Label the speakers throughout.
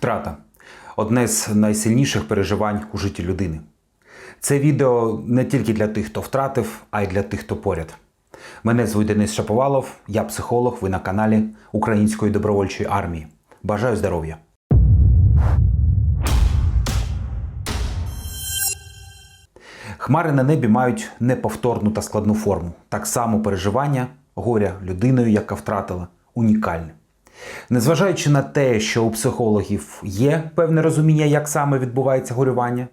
Speaker 1: Втрата одне з найсильніших переживань у житті людини. Це відео не тільки для тих, хто втратив, а й для тих, хто поряд. Мене звуть Денис Шаповалов, я психолог, ви на каналі Української добровольчої армії. Бажаю здоров'я! Хмари на небі мають неповторну та складну форму. Так само переживання горя людиною, яка втратила, унікальне. Незважаючи на те, що у психологів є певне розуміння, як саме відбувається горювання,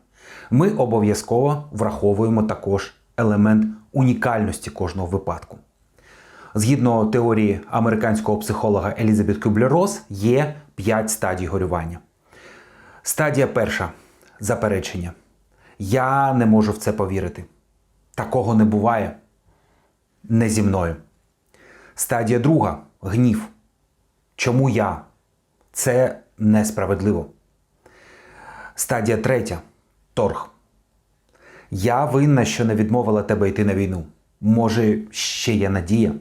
Speaker 1: ми обов'язково враховуємо також елемент унікальності кожного випадку. Згідно теорії американського психолога Елізабет Кюблер-Росс, є 5 стадій горювання. Стадія перша заперечення. Я не можу в це повірити. Такого не буває. Не зі мною. Стадія друга гнів. Чому я? Це несправедливо. Стадія третя торг. Я винна, що не відмовила тебе йти на війну. Може, ще є надія.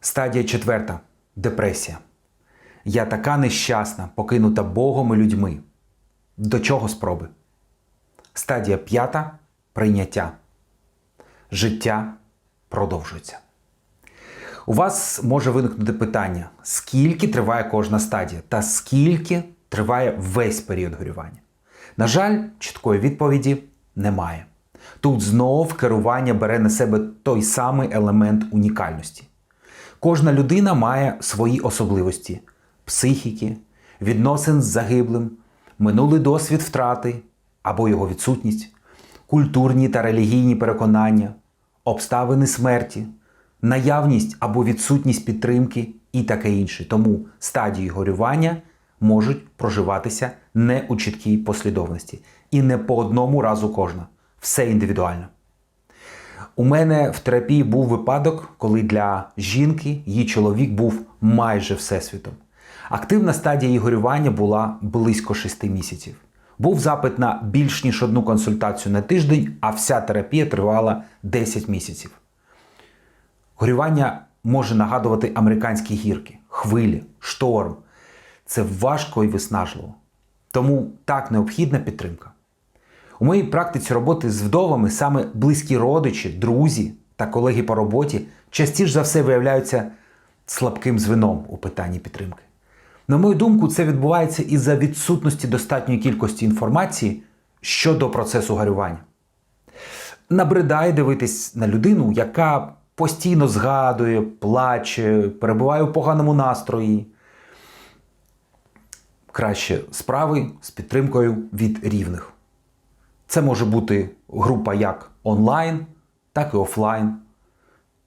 Speaker 1: Стадія четверта депресія. Я така нещасна, покинута Богом і людьми. До чого спроби? Стадія п'ята прийняття. Життя продовжується. У вас може виникнути питання, скільки триває кожна стадія та скільки триває весь період горювання. На жаль, чіткої відповіді немає. Тут знов керування бере на себе той самий елемент унікальності. Кожна людина має свої особливості психіки, відносин з загиблим, минулий досвід втрати або його відсутність, культурні та релігійні переконання, обставини смерті, наявність або відсутність підтримки і таке інше. Тому стадії горювання можуть проживатися не у чіткій послідовності і не по одному разу кожна. Все індивідуально. У мене в терапії був випадок, коли для жінки її чоловік був майже всесвітом. Активна стадія її горювання була близько 6 місяців. Був запит на більш ніж одну консультацію на тиждень, а вся терапія тривала 10 місяців. Горювання може нагадувати американські гірки, хвилі, шторм. Це важко і виснажливо. Тому так необхідна підтримка. У моїй практиці роботи з вдовами саме близькі родичі, друзі та колеги по роботі частіше за все виявляються слабким звеном у питанні підтримки. На мою думку, це відбувається із-за відсутності достатньої кількості інформації щодо процесу горювання. Набридає дивитись на людину, яка постійно згадує, плаче, перебуває у поганому настрої. Краще справи з підтримкою від рівних. Це може бути група як онлайн, так і офлайн.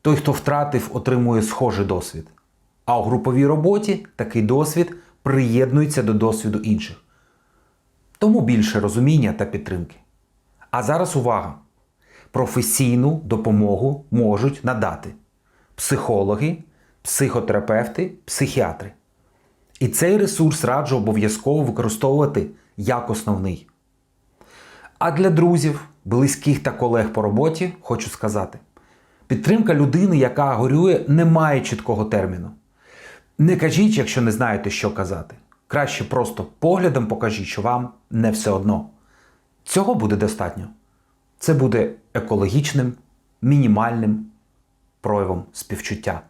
Speaker 1: Той, хто втратив, отримує схожий досвід. А у груповій роботі такий досвід приєднується до досвіду інших. Тому більше розуміння та підтримки. А зараз увага! Професійну допомогу можуть надати психологи, психотерапевти, психіатри. І цей ресурс раджу обов'язково використовувати як основний. А для друзів, близьких та колег по роботі хочу сказати: підтримка людини, яка горює, не має чіткого терміну. Не кажіть, якщо не знаєте, що казати. Краще просто поглядом покажіть, що вам не все одно. Цього буде достатньо. Це буде екологічним, мінімальним проявом співчуття.